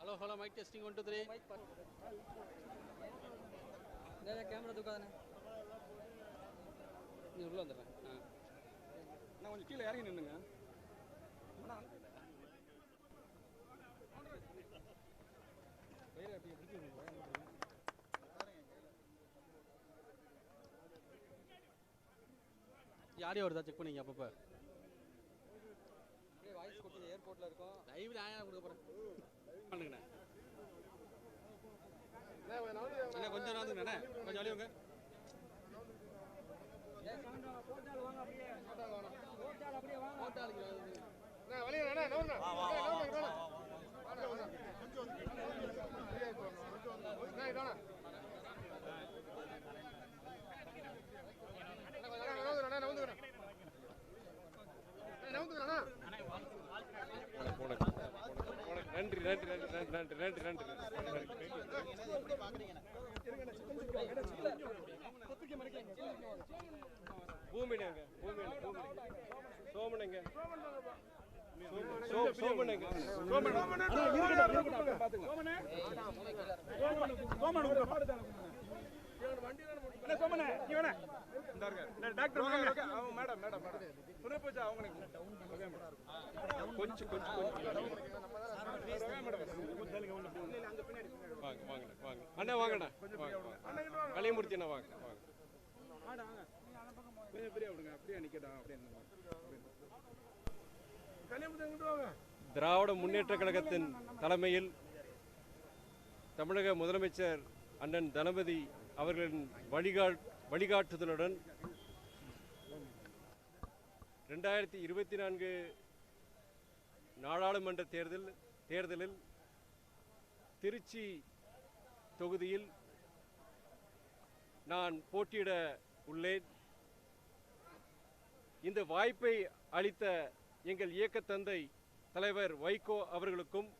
Hello hello mic testing one two three camera தூக்காதானே நீ உள்ள வந்துடுறேன் ஆ நான் கொஞ்சம் கீழே இறங்கி நின்னுங்க யாரையும் வருதா செக் பண்ணிங்க அப்பப்போ. வாய்ஸ் கொடுத்து ஏர்போர்ட்ல இருக்கோம். லைவ்ல ஆயா கொடுக்க போகிறேன் பண்ணுங்கண்ணே. அண்ணே கொஞ்சம் நாந்துங்கண்ணே கொஞ்சம் அழிவுங்க நன்றி நன்றி நன்றி நன்றி நன்றி நன்றி நன்றி பூமினங்க பூமி பூமி சோமனங்க சோமனங்க கொஞ்சம் கொஞ்சம் வாங்க. வாங்க வாங்க அண்ணா வாங்கண்ணா வாங்க திராவிட முன்னேற்ற கழகத்தின் தலைமையில் தமிழக முதலமைச்சர் அண்ணன் தளபதி அவர்களின் வழிகா வழிகாட்டுதலுடன் ரெண்டாயிரத்தி இருபத்தி நான்கு நாடாளுமன்ற தேர்தல் தேர்தலில் திருச்சி தொகுதியில் நான் போட்டியிட உள்ளேன். இந்த வாய்ப்பை அளித்த எங்கள் இயக்க தந்தை தலைவர் வைகோ அவர்களுக்கும்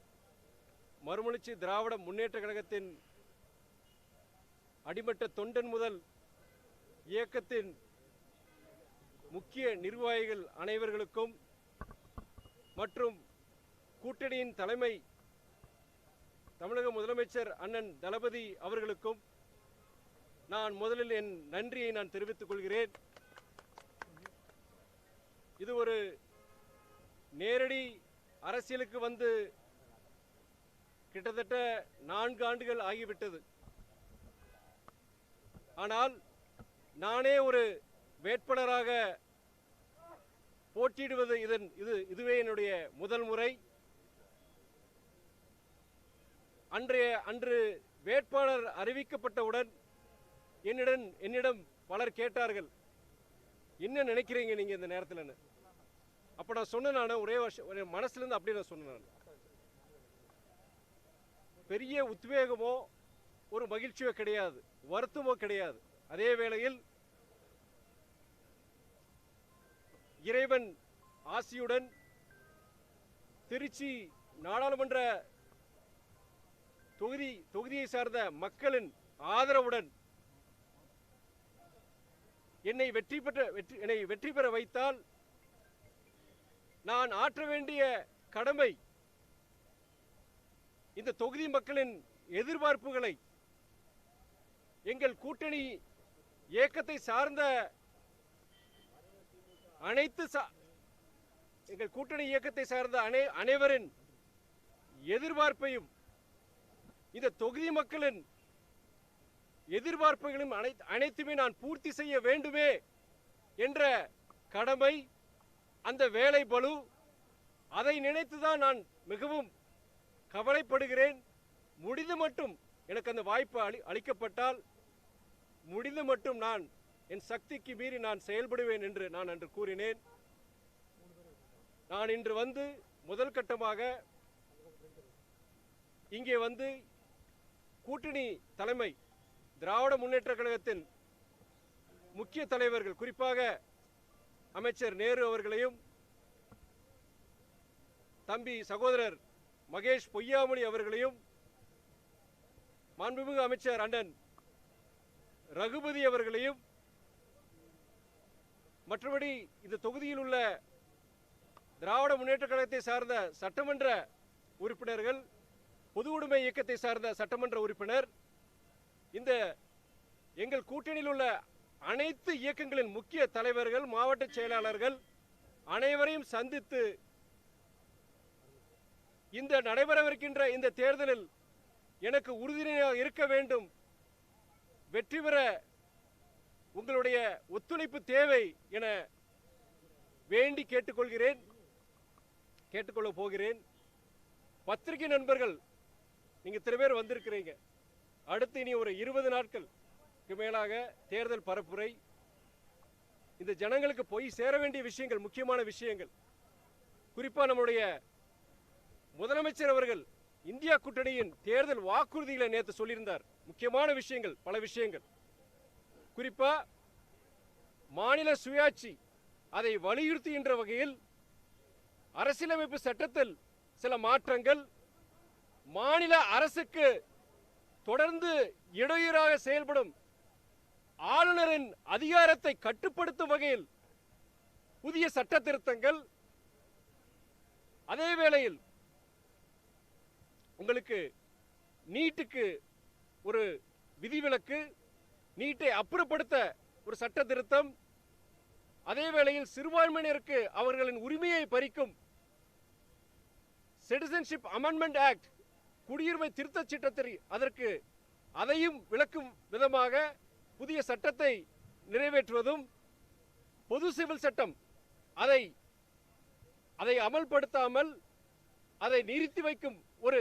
மறுமலர்ச்சி திராவிட முன்னேற்ற கழகத்தின் அடிமட்ட தொண்டன் முதல் இயக்கத்தின் முக்கிய நிர்வாகிகள் அனைவர்களுக்கும் மற்றும் கூட்டணியின் தலைமை தமிழக முதலமைச்சர் அண்ணன் தளபதி அவர்களுக்கும் நான் முதலில் என் நன்றியை நான் தெரிவித்துக் கொள்கிறேன். இது ஒரு நேரடி அரசியலுக்கு வந்து கிட்டத்தட்ட நான்கு ஆண்டுகள் ஆகிவிட்டது. ஆனால் நானே ஒரு வேட்பாளராக போட்டியிடுவது இதன் இது இதுவே என்னுடைய முதல் முறை. அன்றைய அன்று வேட்பாளர் அறிவிக்கப்பட்டவுடன் என்னிடம் என்னிடம் பலர் கேட்டார்கள். என்ன நினைக்கிறீங்க நீங்கள் இந்த நேரத்தில் அப்ப நான் சொன்னேன் நான் ஒரே வருஷம் ஒரு மனசுல இருந்து நான் சொன்னேன் நான். பெரிய உத்வேகமோ ஒரு மகிழ்ச்சியோ கிடையாது. வருத்தமோ கிடையாது. அதே வேளையில் இறைவன் ஆசியுடன் திருச்சி நாடாளுமன்ற தொகுதி தொகுதியை சார்ந்த மக்களின் ஆதரவுடன் என்னை வெற்றி பெற்ற வெற்றி என்னை வெற்றி பெற வைத்தால் நான் ஆற்ற வேண்டிய கடமை இந்த தொகுதி மக்களின் எதிர்பார்ப்புகளை எங்கள் கூட்டணி இயக்கத்தை சார்ந்த அனைத்து சா- எங்கள் கூட்டணி இயக்கத்தை சார்ந்த அனை அனைவரின் எதிர்பார்ப்பையும் இந்த தொகுதி மக்களின் எதிர்பார்ப்புகளும் அனைத்து அனைத்துமே நான் பூர்த்தி செய்ய வேண்டுமே என்ற கடமை அந்த வேலை பலு அதை நினைத்துதான் நான் மிகவும் கவலைப்படுகிறேன். முடிந்து மட்டும் எனக்கு அந்த வாய்ப்பு அளி அளிக்கப்பட்டால் முடிந்து மட்டும் நான் என் சக்திக்கு மீறி நான் செயல்படுவேன் என்று நான் அன்று கூறினேன். நான் இன்று வந்து முதல் கட்டமாக இங்கே வந்து கூட்டணி தலைமை திராவிட முன்னேற்ற கழகத்தின் முக்கிய தலைவர்கள் குறிப்பாக அமைச்சர் நேரு அவர்களையும் தம்பி சகோதரர் மகேஷ் பொய்யாமொழி அவர்களையும் மாண்புமிகு அமைச்சர் அண்ணன் ரகுபதி அவர்களையும் மற்றபடி இந்த தொகுதியில் உள்ள திராவிட முன்னேற்ற கழகத்தை சார்ந்த சட்டமன்ற உறுப்பினர்கள் பொது உடைமை இயக்கத்தை சார்ந்த சட்டமன்ற உறுப்பினர் இந்த எங்கள் கூட்டணியில் உள்ள அனைத்து இயக்கங்களின் முக்கிய தலைவர்கள் மாவட்ட செயலாளர்கள் அனைவரையும் சந்தித்து இந்த நடைபெறவிருக்கின்ற இந்த தேர்தலில் எனக்கு உறுதுணையாக இருக்க வேண்டும் வெற்றி பெற உங்களுடைய ஒத்துழைப்பு தேவை என வேண்டி கேட்டுக்கொள்கிறேன். கேட்டுக்கொள்ள போகிறேன். பத்திரிகை நண்பர்கள் நீங்க இத்தனை பேர் வந்திருக்கிறீங்க. அடுத்து இனி ஒரு இருபது நாட்களுக்கு மேலாக தேர்தல் பரப்புரை. இந்த ஜனங்களுக்கு போய் சேர வேண்டிய விஷயங்கள் முக்கியமான விஷயங்கள். குறிப்பா நம்முடைய முதலமைச்சர் அவர்கள் இந்தியா கூட்டணியின் தேர்தல் வாக்குறுதிகளை நேற்று சொல்லியிருந்தார். முக்கியமான விஷயங்கள் பல விஷயங்கள். குறிப்பா மாநில சுயாட்சி அதை வலியுறுத்துகின்ற வகையில் அரசியலமைப்பு சட்டத்தில் சில மாற்றங்கள் மாநில அரசுக்கு தொடர்ந்து இடையூறாக செயல்படும் ஆளுநரின் அதிகாரத்தை கட்டுப்படுத்தும் வகையில் புதிய சட்ட திருத்தங்கள் அதே வேளையில் உங்களுக்கு நீட்டுக்கு ஒரு விதிவிலக்கு நீட்டை அப்புறப்படுத்த ஒரு சட்ட திருத்தம் அதே வேளையில் சிறுபான்மையினருக்கு அவர்களின் உரிமையை பறிக்கும் சிட்டிசன்ஷிப் அமெண்ட்மெண்ட் ஆக்ட் குடியுரிமை திருத்தச் சட்டத்தை அதற்கு அதையும் விளக்கும் விதமாக புதிய சட்டத்தை நிறைவேற்றுவதும் பொது சிவில் சட்டம் அதை அதை அமல்படுத்தாமல் அதை நிறுத்தி வைக்கும் ஒரு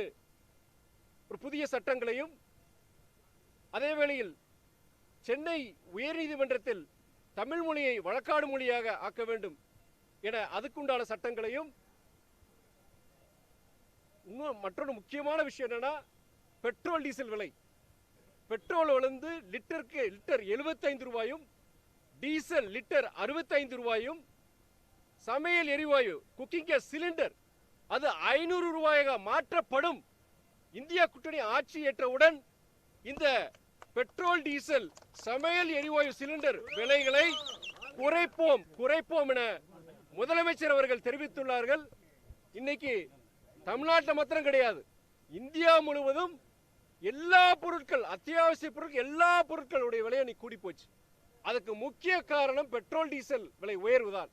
ஒரு புதிய சட்டங்களையும் அதே வேளையில் சென்னை உயர்நீதிமன்றத்தில் தமிழ் மொழியை வழக்காடு மொழியாக ஆக்க வேண்டும் என அதுக்குண்டான சட்டங்களையும் இன்னும் மற்றொரு முக்கியமான விஷயம் என்னன்னா பெட்ரோல் டீசல் விலை. பெட்ரோல் விழுந்து லிட்டருக்கு லிட்டர் 75 ரூபாயும் டீசல் லிட்டர் 65 ரூபாயும் சமையல் எரிவாயு குக்கிங் கேஸ் சிலிண்டர் அது ஐநூறு ரூபாயாக மாற்றப்படும். இந்தியா கூட்டணி ஆட்சி ஏற்றவுடன் இந்த பெட்ரோல் டீசல் சமையல் எரிவாயு சிலிண்டர் விலைகளை குறைப்போம் குறைப்போம் என முதலமைச்சர் அவர்கள் தெரிவித்துள்ளார்கள். இன்னைக்கு தமிழ்நாட்டில் மாத்திரம் கிடையாது. இந்தியா முழுவதும் எல்லா பொருட்கள் அத்தியாவசிய பொருட்கள் எல்லா பொருட்களுடைய விலையை நீ கூடி போச்சு. அதுக்கு முக்கிய காரணம் பெட்ரோல் டீசல் விலை உயர்வு தான்.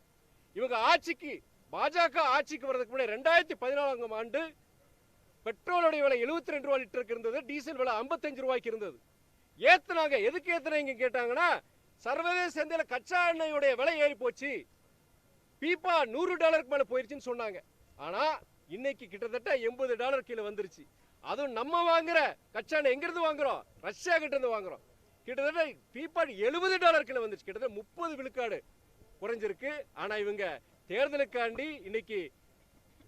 இவங்க ஆட்சிக்கு பாஜக ஆட்சிக்கு வர்றதுக்கு முன்னாடி ரெண்டாயிரத்தி பதினாலாம் ஆண்டு பெட்ரோலுடைய விலை 72 ரெண்டு ரூபாய் லிட்டருக்கு இருந்தது டீசல் விலை 55 ரூபாய்க்கு இருந்தது. ஏத்துனாங்க. எதுக்கு ஏத்துனாங்க கேட்டாங்கன்னா சர்வதேச சந்தையில கச்சா எண்ணெயுடைய விலை ஏறி போச்சு. பீப்பா நூறு டாலருக்கு மேல போயிருச்சுன்னு சொன்னாங்க. ஆனா இன்னைக்கு கிட்டத்தட்ட எண்பது டாலர் கீழே வந்துருச்சு. அதுவும் நம்ம வாங்குற கச்சா எண்ணெய் எங்கேருந்து வாங்குறோம்? ரஷ்யா கிட்ட இருந்து வாங்குறோம். கிட்டத்தட்ட பீப்பா எழுபது டாலர் கீழே வந்துருச்சு. கிட்டத்தட்ட முப்பது விழுக்காடு குறைஞ்சிருக்கு. ஆனா இவங்க தேர்தலுக்காண்டி இன்னைக்கு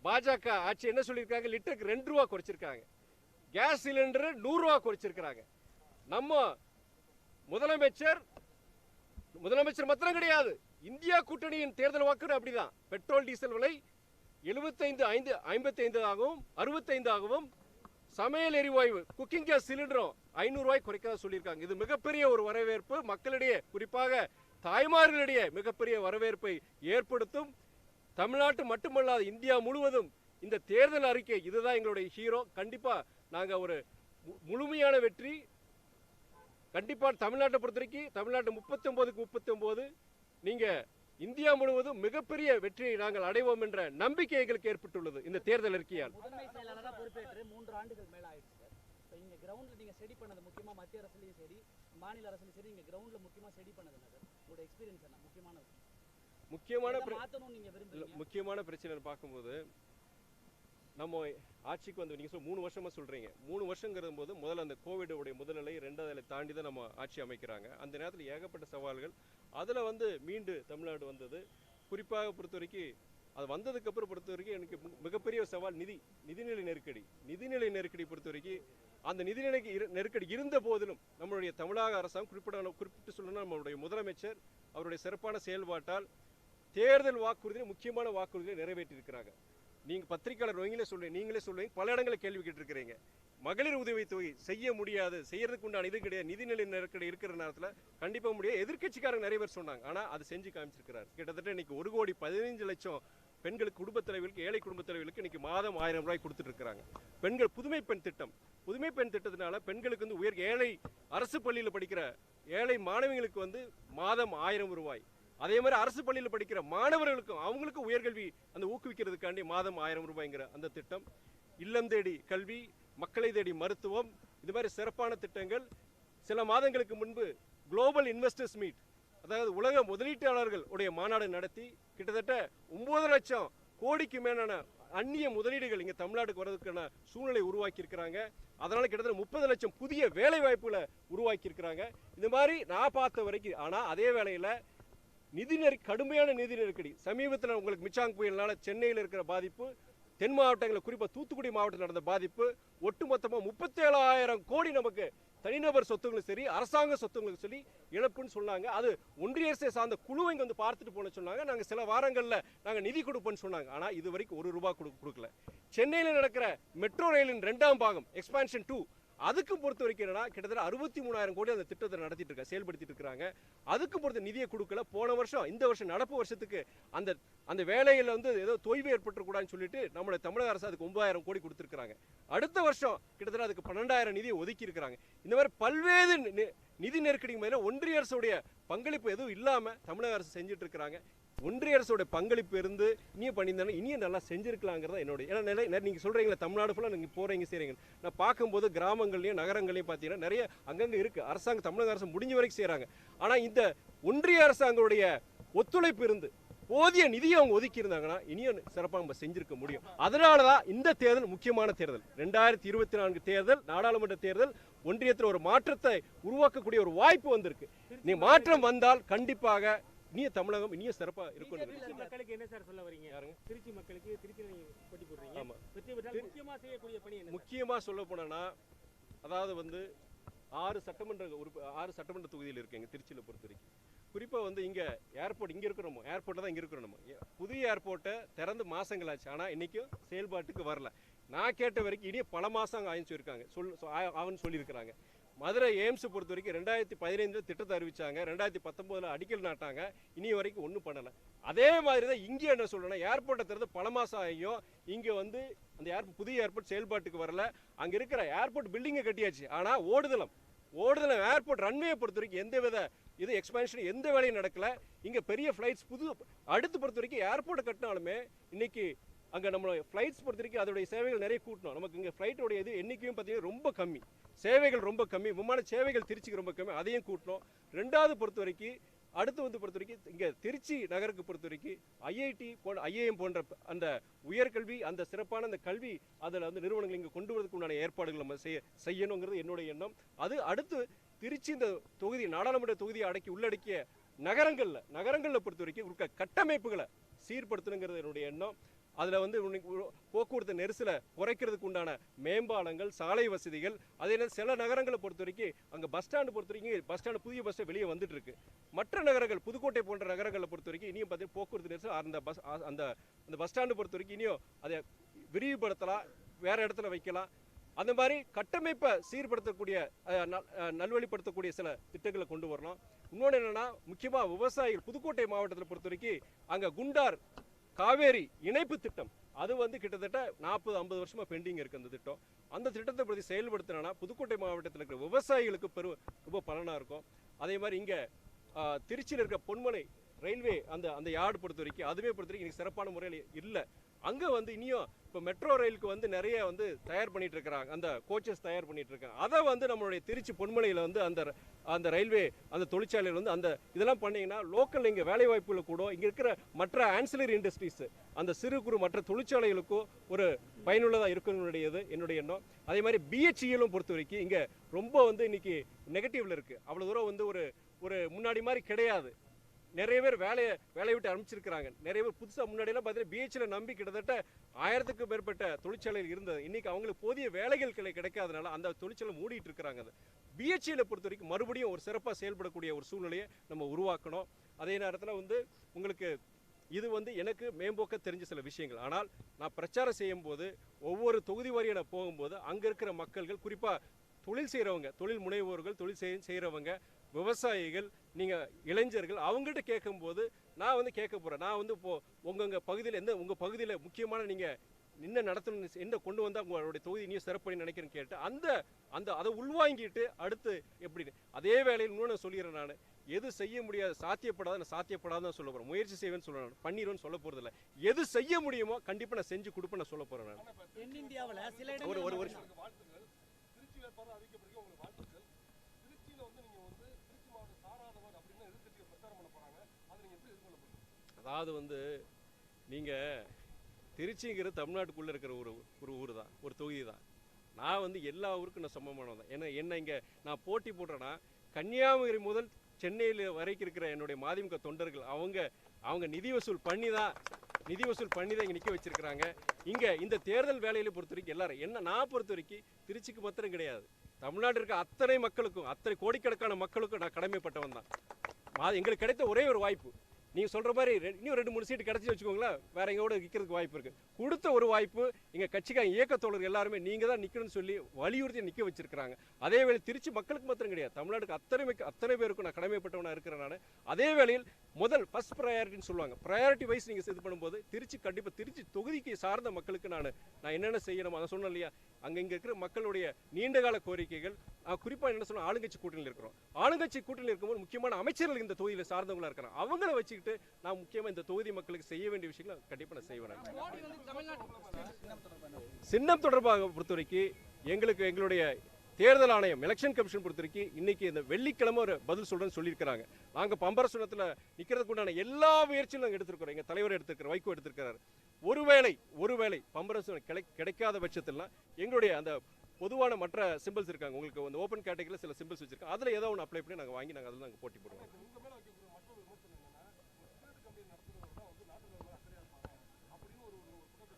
பாஜக ஆட்சி என்ன சொல்லியிருக்காங்க? லிட்டருக்கு ரெண்டு ரூபா குறைச்சிருக்காங்க. கேஸ் சிலிண்டர் நூறுரூவா குறைச்சிருக்கிறாங்க. நம்ம முதலமைச்சர் முதலமைச்சர் மாத்திரம் கிடையாது. இந்தியா கூட்டணியின் தேர்தல் வாக்கு அப்படிதான். பெட்ரோல் டீசல் விலை எழுபத்தைந்து ஐந்து ஐம்பத்தி ஐந்தாகவும் அறுபத்தைந்தாகவும் சமையல் எரிவாயு குக்கிங் கேஸ் சிலிண்டரும் ஐநூறுரூவாய் குறைக்காத சொல்லியிருக்காங்க. இது மிகப்பெரிய ஒரு வரவேற்பு. மக்களிடையே குறிப்பாக தாய்மார்களிடையே மிகப்பெரிய வரவேற்பை ஏற்படுத்தும். தமிழ்நாட்டு மட்டுமல்லாது இந்தியா முழுவதும் இந்த தேர்தல் அறிக்கை இதுதான் எங்களுடைய ஹீரோ. கண்டிப்பாக நாங்கள் ஒரு மு- முழுமையான வெற்றி கண்டிப்பா தமிழ்நாட்டை பொறுத்த வரைக்கும் தமிழ்நாட்டு முப்பத்தி ஒன்பதுக்கு முப்பத்தி ஒன்பது நீங்க இந்தியா முழுவதும் மிகப்பெரிய வெற்றியை நாங்கள் அடைவோம் என்ற நம்பிக்கை எங்களுக்கு ஏற்பட்டுள்ளது. இந்த தேர்தல் அறிக்கையால். முக்கியமான முக்கியமான பிரச்சனை பார்க்கும்போது நம்ம ஆட்சிக்கு வந்து நீங்கள் சொல் மூணு வருஷமாக சொல்கிறீங்க மூணு வருஷங்கிறது போது முதல்ல அந்த கோவிடோடைய முதல்நிலை ரெண்டாவது நிலை தாண்டி தான் நம்ம ஆட்சி அமைக்கிறாங்க. அந்த நேரத்தில் ஏகப்பட்ட சவால்கள். அதில் வந்து மீண்டு தமிழ்நாடு வந்தது. குறிப்பாக பொறுத்த வரைக்கும் அது வந்ததுக்கப்புறம் பொறுத்த வரைக்கும் எனக்கு மிகப்பெரிய சவால் நிதி நிதிநிலை நெருக்கடி. நிதிநிலை நெருக்கடி பொறுத்த வரைக்கும் அந்த நிதிநிலைக்கு நெருக்கடி இரு- நெருக்கடி இருந்த போதிலும் நம்மளுடைய தமிழக அரசாங்கம் குறிப்பிட குறிப்பிட்டு சொல்லணும் நம்மளுடைய முதலமைச்சர் அவருடைய சிறப்பான செயல்பாட்டால் தேர்தல் வாக்குறுதியை முக்கியமான வாக்குறுதியை நிறைவேற்றியிருக்கிறாங்க. நீங்க பத்திரிக்கையாளர் நீங்களே சொல்றீங்க நீங்களே சொல்லுவீங்க பல இடங்களில் கேள்வி கேட்டிருக்கிறீங்க. மகளிர் உதவி தொகை செய்ய முடியாது செய்யறதுக்கு உண்டான இது கிடையாது நிதிநிலை நெருக்கடி இருக்கிற நேரத்தில் கண்டிப்பாக முடியாது. எதிர்க்கட்சிக்காரங்க நிறைய பேர் சொன்னாங்க ஆனால் அது செஞ்சு காமிச்சிருக்கிறார். கிட்டத்தட்ட இன்னைக்கு ஒரு கோடி பதினைஞ்சு லட்சம் பெண்களுக்கு குடும்பத் தலைவர்களுக்கு ஏழை குடும்பத் தலைவர்களுக்கு இன்னைக்கு மாதம் ஆயிரம் ரூபாய் கொடுத்துட்டு இருக்கிறாங்க பெண்கள் புதுமை பெண் திட்டம். புதுமை பெண் திட்டத்தினால பெண்களுக்கு வந்து உயர் ஏழை அரசு பள்ளியில் படிக்கிற ஏழை மாணவிகளுக்கு வந்து மாதம் ஆயிரம் ரூபாய். அதே மாதிரி அரசு பள்ளியில் படிக்கிற மாணவர்களுக்கும் அவங்களுக்கும் உயர்கல்வி அந்த ஊக்குவிக்கிறதுக்காண்டி மாதம் ஆயிரம் ரூபாய்ங்கிற அந்த திட்டம். இல்லம் தேடி கல்வி மக்களை தேடி மருத்துவம் இது மாதிரி சிறப்பான திட்டங்கள். சில மாதங்களுக்கு முன்பு குளோபல் இன்வெஸ்டர்ஸ் மீட் அதாவது உலக முதலீட்டாளர்கள் உடைய மாநாடு நடத்தி கிட்டத்தட்ட ஒம்பது லட்சம் கோடிக்கு மேலான அந்நிய முதலீடுகள் இங்கே தமிழ்நாட்டுக்கு வர்றதுக்கான சூழ்நிலை உருவாக்கி அதனால் அதனால கிட்டத்தட்ட முப்பது லட்சம் புதிய வேலை வாய்ப்புகளை உருவாக்கி இருக்கிறாங்க இந்த மாதிரி நான் பார்த்த வரைக்கும் ஆனால் அதே வேளையில் நிதி நெரு கடுமையான நிதி நெருக்கடி. சமீபத்தில் உங்களுக்கு மிச்சாங் புயலினால சென்னையில் இருக்கிற பாதிப்பு தென் மாவட்டங்களில் குறிப்பாக தூத்துக்குடி மாவட்டத்தில் நடந்த பாதிப்பு ஒட்டுமொத்தமாக முப்பத்தேழாயிரம் கோடி நமக்கு தனிநபர் சொத்துங்களும் சரி அரசாங்க சொத்துங்களும் சரி இழப்புன்னு சொன்னாங்க. அது ஒன்றிய அரசை சார்ந்த குழுவை இங்கே வந்து பார்த்துட்டு போன சொன்னாங்க. நாங்கள் சில வாரங்களில் நாங்கள் நிதி கொடுப்போம்னு சொன்னாங்க. ஆனால் இது வரைக்கும் ஒரு ரூபா கொடு கொடுக்கல. சென்னையில் நடக்கிற மெட்ரோ ரயிலின் ரெண்டாம் பாகம் எக்ஸ்பான்ஷன் டூ அதுக்கும் பொறுத்த வரைக்கும் என்னன்னா கிட்டத்தட்ட அறுபத்தி மூணாயிரம் கோடி அந்த திட்டத்தை நடத்திட்டு இருக்க செயல்படுத்திட்டு இருக்காங்க அதுக்கு பொறுத்த நிதியை கொடுக்கல. போன வருஷம் இந்த வருஷம் நடப்பு வருஷத்துக்கு அந்த அந்த வேலையில் வந்து ஏதோ தொய்வு ஏற்பட்டுக்கூடாதுன்னு சொல்லிட்டு நம்மளுடைய தமிழக அரசு அதுக்கு ஒன்பதாயிரம் கோடி கொடுத்துருக்காங்க அடுத்த வருஷம் கிட்டத்தட்ட அதுக்கு பன்னெண்டாயிரம் நிதியை ஒதுக்கி இருக்கிறாங்க. இந்த மாதிரி பல்வேறு நி- நிதி நெருக்கடி மேலே ஒன்றிய அரசுடைய பங்களிப்பு எதுவும் இல்லாமல் தமிழக அரசு செஞ்சுட்டு இருக்கிறாங்க. ஒன்றிய அரசோட பங்களிப்பு இருந்து இனியும் பண்ணியிருந்தாலும் இனியும் நல்லா செஞ்சுருக்கலாங்கிறத என்னோட ஏன்னா நிறைய நீங்கள் சொல்கிறீங்களா தமிழ்நாடு ஃபுல்லாக நீங்கள் போகிறீங்க செய்கிறீங்க நான் பார்க்கும்போது கிராமங்கள்லையும் நகரங்கள்லையும் பார்த்தீங்கன்னா நிறைய அங்கங்கே இருக்குது அரசாங்கம் தமிழக அரசு முடிஞ்ச வரைக்கும் செய்கிறாங்க ஆனால் இந்த ஒன்றிய அரசாங்களுடைய ஒத்துழைப்பு இருந்து போதிய நிதியை அவங்க ஒதுக்கி இருந்தாங்கன்னா இனியும் சிறப்பாக நம்ம செஞ்சிருக்க முடியும். அதனால தான் இந்த தேர்தல் முக்கியமான தேர்தல். ரெண்டாயிரத்தி இருபத்தி நான்கு தேர்தல் நாடாளுமன்ற தேர்தல் ஒன்றியத்தில் ஒரு மாற்றத்தை உருவாக்கக்கூடிய ஒரு வாய்ப்பு வந்திருக்கு. நீ மாற்றம் வந்தால் கண்டிப்பாக இனிய தமிழகம் இனிய சிறப்பாக இருக்கும் மக்களுக்கு என்ன சார் சொல்ல வரீங்க? யாருங்க? திருச்சி மக்களுக்கு திருச்சி நீங்க போட்டி போடுறீங்க. ஆமா. வெற்றி பெற்றால் முக்கியமா செய்யக்கூடிய பணி என்ன சார்? முக்கியமா சொல்ல போனோம்னா அதாவது வந்து ஆறு சட்டமன்ற உறுப்பு ஆறு சட்டமன்ற தொகுதியில் இருக்குங்க திருச்சியில் பொறுத்த வரைக்கும். குறிப்பாக வந்து இங்கே ஏர்போர்ட் இங்கே இருக்கிறோம் ஏர்போர்ட்டில் தான் இங்கே இருக்கிறோம் நம்ம. புதிய ஏர்போர்ட்டை திறந்து மாசங்களாச்சு ஆனால் இன்னைக்கும் செயல்பாட்டுக்கு வரல. நான் கேட்ட வரைக்கும் இனியும் பல மாதம் அங்கே ஆயின்னு சொல்லியிருக்காங்க சொல் சொ- ஆ- ஆகுன்னு சொல்லியிருக்கிறாங்க. மதுரை எய்ம்ஸ் பொறுத்த வரைக்கும் ரெண்டாயிரத்தி பதினைஞ்சில் திட்டத்தை அறிவிச்சாங்க ரெண்டாயிரத்தி பத்தொம்போதில் அடிக்கல் நாட்டாங்க இனி வரைக்கும் ஒன்றும் பண்ணலை. அதே மாதிரி தான் இங்கே என்ன சொல்றேன்னா ஏர்போர்ட்டை திறந்து பல மாதம் ஆகியும் இங்கே வந்து அந்த ஏர்போர்ட் புதிய ஏர்போர்ட் செயல்பாட்டுக்கு வரல. அங்கே இருக்கிற ஏர்போர்ட் பில்டிங்கை கட்டியாச்சு. ஆனால் ஓடுதளம் ஓடுதளம் ஏர்போர்ட் ரன்வே பொறுத்த வரைக்கும் எந்த வித இது எக்ஸ்பான்ஷன் எந்த வேலையும் நடக்கல. இங்கே பெரிய ஃப்ளைட்ஸ் புது அடுத்து பொறுத்த வரைக்கும் ஏர்போர்ட்டை கட்டினாலுமே இன்னைக்கு அங்கே நம்ம ஃப்ளைட்ஸ் பொறுத்த வரைக்கும் அதோடைய சேவைகள் நிறைய கூட்டணும். நமக்கு இங்கே ஃப்ளைட்டோடைய இது எண்ணிக்கையும் பார்த்தீங்கன்னா ரொம்ப கம்மி. சேவைகள் ரொம்ப கம்மி. விமான சேவைகள் திருச்சிக்கு ரொம்ப கம்மி. அதையும் கூட்டணும். ரெண்டாவது பொறுத்த வரைக்கும் அடுத்து வந்து பொறுத்த வரைக்கும் இங்கே திருச்சி நகருக்கு பொறுத்த வரைக்கும் ஐஐடி போன்ற ஐஏஎம் போன்ற அந்த உயர்கல்வி அந்த சிறப்பான அந்த கல்வி அதில் வந்து நிறுவனங்கள் இங்கே கொண்டு வரதுக்கு உண்டான ஏற்பாடுகள் நம்ம செய்ய செய்யணுங்கிறது என்னுடைய எண்ணம். அது அடுத்து திருச்சி இந்த தொகுதி நாடாளுமன்ற தொகுதியை அடக்கி உள்ளடக்கிய நகரங்களில் நகரங்களில் பொறுத்த வரைக்கும் இருக்க கட்டமைப்புகளை சீர்படுத்தணுங்கிறது என்னுடைய எண்ணம். அதில் வந்து போக்குவரத்து நெரிசலை குறைக்கிறதுக்கு உண்டான மேம்பாலங்கள் சாலை வசதிகள் அதே நேரம் சில நகரங்களை பொறுத்த வரைக்கும் அங்கே பஸ் ஸ்டாண்டு பொறுத்த வரைக்கும் பஸ் ஸ்டாண்டு புதிய பஸ்ஸை வெளியே வந்துட்டு இருக்கு மற்ற நகரங்கள் புதுக்கோட்டை போன்ற நகரங்களை பொறுத்த வரைக்கும் இனியும் பார்த்தீங்கன்னா போக்குவரத்து நெரிசல் அந்த பஸ் அந்த அந்த பஸ் ஸ்டாண்டு பொறுத்த வரைக்கும் இனியும் அதை விரிவுபடுத்தலாம் வேற இடத்துல வைக்கலாம். அந்த மாதிரி கட்டமைப்பை சீர்படுத்தக்கூடிய அஹ், நல்வழிப்படுத்தக்கூடிய சில திட்டங்களை கொண்டு வரணும். இன்னொன்று என்னன்னா முக்கியமாக விவசாயிகள் புதுக்கோட்டை மாவட்டத்தில் பொறுத்த வரைக்கும் அங்கே குண்டார் காவேரி இணைப்பு திட்டம். அது வந்து கிட்டத்தட்ட நாற்பது ஐம்பது வருஷமா பெண்டிங் இருக்கு அந்த திட்டம். அந்த திட்டத்தை பற்றி செயல்படுத்தினா புதுக்கோட்டை மாவட்டத்தில் இருக்கிற விவசாயிகளுக்கு பெரும் ரொம்ப பலனாக இருக்கும். அதே மாதிரி இங்கே திருச்சியில் இருக்கிற பொன்மனை ரயில்வே அந்த அந்த யார்டு பொறுத்த வரைக்கும் அதுவே பொறுத்த வரைக்கும் இன்னைக்கு சிறப்பான முறையில் இல்லை. அங்கே வந்து இனியும் இப்போ மெட்ரோ ரயிலுக்கு வந்து நிறைய வந்து தயார் பண்ணிட்டு இருக்கிறாங்க. அந்த கோச்சஸ் தயார் பண்ணிட்டு இருக்காங்க. அதை வந்து நம்மளுடைய திருச்சி பொன்மலையில் வந்து அந்த அந்த ரயில்வே அந்த தொழிற்சாலையில் வந்து அந்த இதெல்லாம் பண்ணிங்கன்னா லோக்கல் இங்கே வேலை வாய்ப்புகளை கூட இங்கே இருக்கிற மற்ற ஆன்சிலரி இண்டஸ்ட்ரீஸு அந்த சிறு குறு மற்ற தொழிற்சாலைகளுக்கும் ஒரு பயனுள்ளதாக இருக்கணுடையது என்னுடைய எண்ணம். அதே மாதிரி பிஹெச்இலும் பொறுத்த வரைக்கும் இங்கே ரொம்ப வந்து இன்னைக்கு நெகட்டிவ்ல இருக்கு. அவ்வளோ தூரம் வந்து ஒரு ஒரு முன்னாடி மாதிரி கிடையாது. நிறைய பேர் வேலையை வேலையை விட்டு அனுப்பிச்சிருக்கிறாங்க. நிறைய பேர் புதுசாக முன்னாடியெல்லாம் பார்த்தீங்கன்னா பிஹெச்சில் நம்பி கிட்டத்தட்ட ஆயிரத்துக்கும் மேற்பட்ட தொழிற்சாலைகள் இருந்தது. இன்றைக்கி அவங்களுக்கு போதிய வேலைகள் கிளை கிடைக்காதனால அந்த தொழிற்சாலை மூடிட்டு இருக்கிறாங்க அது. பிஹெச்சியில் பொறுத்த வரைக்கும் மறுபடியும் ஒரு சிறப்பாக செயல்படக்கூடிய ஒரு சூழ்நிலையை நம்ம உருவாக்கணும். அதே நேரத்தில் வந்து உங்களுக்கு இது வந்து எனக்கு மேம்போக்க தெரிஞ்ச சில விஷயங்கள். ஆனால் நான் பிரச்சாரம் செய்யும்போது ஒவ்வொரு தொகுதி வாரியாக நான் போகும்போது அங்கே இருக்கிற மக்கள்கள் குறிப்பாக தொழில் செய்கிறவங்க தொழில் முனைவோர்கள் தொழில் செய் செய்கிறவங்க விவசாயிகள் நீங்கள் இளைஞர்கள் அவங்ககிட்ட கேட்கும்போது நான் வந்து கேட்க போகிறேன் நான் வந்து இப்போ உங்கள் பகுதியில் எந்த உங்கள் பகுதியில் முக்கியமான நீங்கள் என்ன நடத்தணும் என்ன கொண்டு வந்தால் உங்களுடைய தொகுதி நீ சிறப்பணி நினைக்கிறேன்னு கேட்டு அந்த அந்த அதை உள்வாங்கிட்டு அடுத்து எப்படி அதே வேளையில் இன்னொன்று நான் சொல்லிடுறேன் நான். எது செய்ய முடியாது சாத்தியப்படாத நான் சாத்தியப்படாதுன்னு சொல்ல போகிறேன் முயற்சி செய்வேன்னு சொல்ல பண்ணிடுவேன்னு சொல்ல போகிறதில்ல எது செய்ய முடியுமோ கண்டிப்பாக நான் செஞ்சு கொடுப்பேன் நான் சொல்ல போகிறேன் நான். ஒரு ஒரு இடங்கள் ஒரு வாழ்த்துக்கள் திருச்சி வேட்பாளர் அறிவிக்கப்பட்டிருக்கு உங்களுக்கு வாழ்த்துக்கள் திருச்சியில வந்து நீங்க வந்து திருச்சி மாவட்டம் சாராதவர் அப்படின்னு எதிர்க்கட்சியை பிரச்சாரம் பண்ண போறாங்க அதை நீங்க எப்படி எதிர்கொள்ள போறீங்க அதாவது வந்து நீங்கள் திருச்சிங்கிறது தமிழ்நாட்டுக்குள்ளே இருக்கிற ஒரு ஒரு ஊர் தான் ஒரு தொகுதி தான். நான் வந்து எல்லா ஊருக்கும் நான் சமமானவன் தான். ஏன்னா என்ன இங்கே நான் போட்டி போடுறேன்னா கன்னியாகுமரி முதல் சென்னையில் வரைக்கும் இருக்கிற என்னுடைய மதிமுக தொண்டர்கள் அவங்க அவங்க நிதி வசூல் பண்ணி தான் நிதி வசூல் பண்ணி தான் இங்கே நிற்க வச்சுருக்கிறாங்க. இங்கே இந்த தேர்தல் வேலையில் பொறுத்த வரைக்கும் எல்லாரும் என்ன நான் பொறுத்த வரைக்கும் திருச்சிக்கு மாத்திரம் கிடையாது. தமிழ்நாட்டில் இருக்க அத்தனை மக்களுக்கும் அத்தனை கோடிக்கணக்கான மக்களுக்கும் நான் கடமைப்பட்டவன் தான். எங்களுக்கு கிடைத்த ஒரே ஒரு வாய்ப்பு நீங்கள் சொல்கிற மாதிரி இன்னும் ரெண்டு மூணு சீட்டு கிடச்சி வச்சுக்கோங்களேன் வேற எங்கோட நிற்கிறதுக்கு வாய்ப்பு இருக்குது கொடுத்த ஒரு வாய்ப்பு எங்கள் கட்சிக்காரங்க இயக்கத்தோழர் எல்லாருமே நீங்கள் தான் நிற்கணும்னு சொல்லி வலியுறுத்தி நிற்க வச்சிருக்கிறாங்க. அதே வேளை திருச்சி மக்களுக்கு மாத்திரம் கிடையாது. தமிழ்நாட்டுக்கு அத்தனை அத்தனை பேருக்கும் நான் கடமைப்பட்டவனாக இருக்கிறேன் நான். அதே வேளையில் முதல் ஃபஸ்ட் ப்ரையாரிட்டின்னு சொல்லுவாங்க. ப்ரையாரிட்டி வைஸ் நீங்கள் இது பண்ணும்போது திருச்சி கண்டிப்பாக திருச்சி தொகுதிக்கு சார்ந்த மக்களுக்கு நான் நான் என்னென்ன செய்யணும் அதை சொன்னேன் இல்லையா? அங்கே இங்கே இருக்கிற மக்களுடைய நீண்டகால கோரிக்கைகள் குறிப்பாக என்ன சொன்னால் ஆளுங்கட்சி கூட்டணியில் இருக்கிறோம். ஆளுங்கட்சி கூட்டணியில் இருக்கும்போது முக்கியமான அமைச்சர்கள் இந்த தொகுதியில் சார்ந்தவங்களா இருக்கிறாங்க. அவங்கள வச்சுக்கிட்டு நான் முக்கியமாக இந்த தொகுதி மக்களுக்கு செய்ய வேண்டிய விஷயங்களை கண்டிப்பாக நான் செய்வேன். சின்னம் தொடர்பாக பொறுத்த வரைக்கும் எங்களுக்கு எங்களுடைய தேர்தல் ஆணையம் எலெக்ஷன் கமிஷன் பொறுத்த வரைக்கும் இன்னைக்கு இந்த வெள்ளிக்கிழமை ஒரு பதில் சொல்றேன்னு சொல்லியிருக்கிறாங்க. நாங்க பம்பரசுனத்தில் நிக்கிறதுக்கு உண்டான எல்லா முயற்சியும் நாங்கள் எடுத்திருக்கிறோம். எங்க தலைவர் எடுத்திருக்கிற வைகோ எடுத்திருக்கிறார். ஒருவேளை ஒருவேளை பம்பரசுனம் கிடை கிடைக்காத பட்சத்திலாம் எங்களுடைய அந்த பொதுவான மற்ற சிம்பிள்ஸ் இருக்காங்க. உங்களுக்கு வந்து ஓப்பன் கேட்டகரியில் சில சிம்பிள்ஸ் வச்சிருக்கோம் அதில் ஏதோ ஒன்று அப்ளை பண்ணி நாங்கள் வாங்கி நாங்கள் அதில் நாங்கள் போட்டி போடுவோம். குற்றச்சாட்டு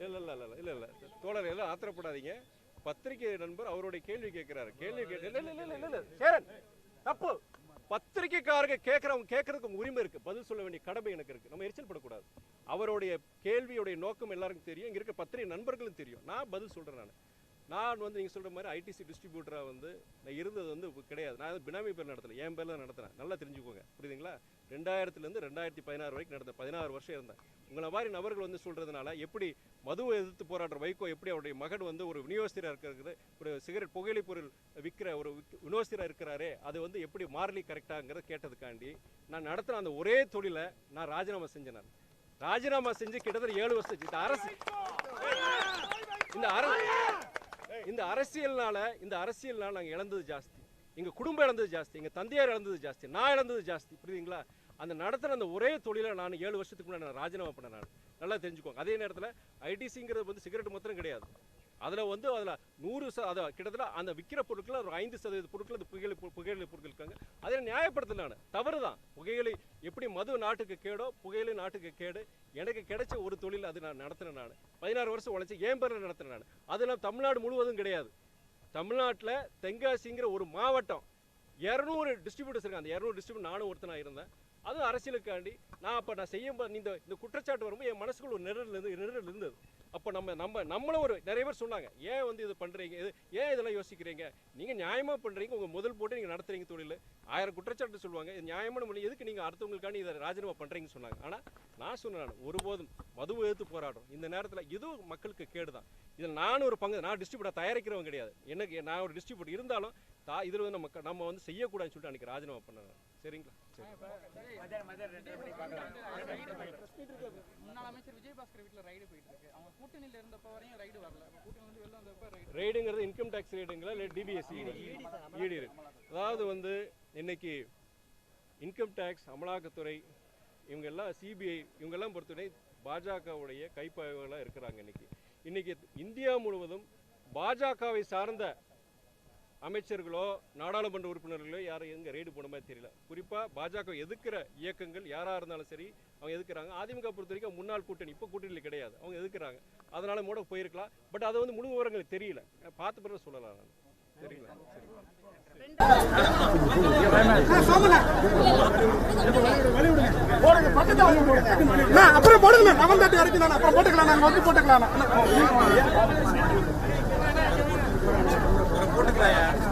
இல்லை இல்லை இல்லை இல்லை இல்லை. தோழர் எல்லாம் ஆத்திரப்படாதீங்க. பத்திரிகை நண்பர் அவருடைய கேள்வி கேட்கிறாரு. கேள்வி கேட்டு இல்லை இல்லை சேரன் தப்பு. பத்திரிகைக்காரங்க கேட்கறவங்க கேட்கறதுக்கு உரிமை இருக்கு. பதில் சொல்ல வேண்டிய கடமை எனக்கு இருக்கு. நம்ம எரிச்சல் படக்கூடாது. அவருடைய கேள்வியுடைய நோக்கம் எல்லாருக்கும் தெரியும். இங்க இருக்க பத்திரிகை நண்பர்களும் தெரியும். நான் பதில் சொல்றேன் நான். நான் வந்து நீங்கள் சொல்கிற மாதிரி ஐடிசி டிஸ்ட்ரிபியூட்டராக வந்து நான் இருந்தது வந்து கிடையாது. நான் வந்து பினாமி பேர் நடத்தல. என் பேரில் நடத்துனேன் நல்லா தெரிஞ்சுக்கோங்க. புரியுதுங்களா? ரெண்டாயிரத்துலேருந்து ரெண்டாயிரத்தி பதினாறு வரைக்கும் நடந்தேன் பதினாறு வருஷம் இருந்தேன். உங்களை மாதிரி நபர்கள் வந்து சொல்கிறதுனால எப்படி மதுவை எதிர்த்து போராடுற வைகோ எப்படி அவருடைய மகன் வந்து ஒரு விநியோகஸ்தராக இருக்கிறது ஒரு சிகரெட் புகையிலை பொருள் விற்கிற ஒரு விநியோகஸ்தராக இருக்கிறாரே அது வந்து எப்படி மாறலி கரெக்டாங்கிறத கேட்டதுக்காண்டி நான் நடத்தின அந்த ஒரே தொழிலை நான் ராஜினாமா செஞ்சேன் நான். ராஜினாமா செஞ்சு கிட்டத்தட்ட ஏழு வருஷம். இந்த அரசு இந்த அரசு இந்த அரசியல்னால இந்த அரசியல்னால நாங்கள் இழந்தது ஜாஸ்தி. எங்கள் குடும்பம் இழந்தது ஜாஸ்தி. எங்கள் தந்தையார் இழந்தது ஜாஸ்தி. நான் இழந்தது ஜாஸ்தி. புரியுதுங்களா? அந்த நடத்துகிற அந்த ஒரே தொழிலை நான் ஏழு வருஷத்துக்கு முன்னாடி நான் ராஜினாமா பண்ணேன் நான். நல்லா தெரிஞ்சுக்கோங்க. அதே நேரத்தில் ஐடிசிங்கிறது வந்து சிகரெட் மாத்திரம் கிடையாது. அதில் வந்து அதில் நூறு ச அதை கிட்டத்தட்ட அந்த விற்கிற பொருட்கள் ஒரு ஐந்து சதவீத பொருட்கள் அந்த புகையிலை புகையிலை பொருட்கள் இருக்காங்க. அதை நியாயப்படுத்தலான தவறு தான். புகையிலை எப்படி மது நாட்டுக்கு கேடோ புகையிலை நாட்டுக்கு கேடு எனக்கு கிடைச்ச ஒரு தொழில் அது நான் நடத்தினேன் நான். பதினாறு வருஷம் உழைச்சி ஏன் பேரில் நடத்தினேன் நான். அதெல்லாம் தமிழ்நாடு முழுவதும் கிடையாது. தமிழ்நாட்டில் தென்காசிங்கிற ஒரு மாவட்டம் இரநூறு டிஸ்ட்ரிபியூட்டர்ஸ் இருக்காங்க. அந்த இரநூறு டிஸ்ட்ரிபியூட் நானும் ஒருத்தனாக இருந்தேன். அதுவும் அரசியலுக்காண்டி நான் அப்போ நான் செய்யும் இந்த இந்த குற்றச்சாட்டு வரும்போது என் மனசுக்குள்ள ஒரு நிரல் இருந்து நிரல் இருந்தது. அப்போ நம்ம நம்ம நம்மளும் ஒரு நிறைய பேர் சொன்னாங்க ஏன் வந்து இது பண்ணுறீங்க இது ஏன் இதெல்லாம் யோசிக்கிறீங்க? நீங்கள் நியாயமாக பண்ணுறீங்க உங்கள் முதல் போட்டு நீங்கள் நடத்துறீங்க தொழில் ஆயிரம் குற்றச்சாட்டு சொல்லுவாங்க இது நியாயமான மொழி எதுக்கு நீங்கள் அடுத்தவங்களுக்காண்டி இதை ராஜினாமா பண்ணுறீங்கன்னு சொன்னாங்க. ஆனால் நான் சொன்னேன் நான் ஒருபோதும் மதுவை எதிர்த்து போராடுறோம். இந்த நேரத்தில் இதுவும் மக்களுக்கு கேடு தான் இதில் நானும் ஒரு பங்கு நான் டிஸ்ட்ரிபியூட்டர் தயாரிக்கிறவங்க கிடையாது. எனக்கு நான் ஒரு டிஸ்ட்ரிபியூட்டர் இருந்தாலும் தா இதில் வந்து நம்ம நம்ம வந்து செய்யக்கூடாதுன்னு சொல்லிட்டு அன்றைக்கி ராஜினாமா பண்ணேன் சரிங்களா? முன்னாள் அமைச்சர் விஜயபாஸ்கர் வீட்டில் ரைடு போயிட்டு இருக்கு அவங்க கூட்டணியில் இருந்தப்ப வரையும் ரைடு வரல அப்ப கூட்டணி வந்து வெளில வந்தப்ப ரைடு ரெய்டுங்கிறது இன்கம் டேக்ஸ் ரெய்டுங்களா இல்லை டிபிஎஸ்சி இருக்கு அதாவது வந்து இன்னைக்கு இன்கம் டேக்ஸ் அமலாக்கத்துறை இவங்க எல்லாம் சிபிஐ இவங்கெல்லாம் பொறுத்தவரை பாஜகவுடைய கைப்பாய்களாக இருக்கிறாங்க இன்னைக்கு. இன்னைக்கு இந்தியா முழுவதும் பாஜகவை சார்ந்த அமைச்சர்களோ நாடாளுமன்ற உறுப்பினர்களோ யாரும் எங்க ரெய்டு போன மாதிரி தெரியல. குறிப்பாக பாஜக எதிர்க்கிற இயக்கங்கள் யாராக இருந்தாலும் சரி அவங்க எதுக்குறாங்க அதிமுக பொறுத்த வரைக்கும் முன்னாள் கூட்டணி இப்போ கூட்டணியில் கிடையாது. அவங்க எதுக்குறாங்க அதனால கூட போயிருக்கலாம். பட் அது வந்து முழு விவரங்கள் தெரியல. பார்த்த பிறகு சொல்லலாம் நான். அப்புறம் போடுங்க நவல் தட்டி வரைக்கும் அப்புறம் போட்டுக்கலாம் நாங்க வந்து போட்டுக்கலாம்.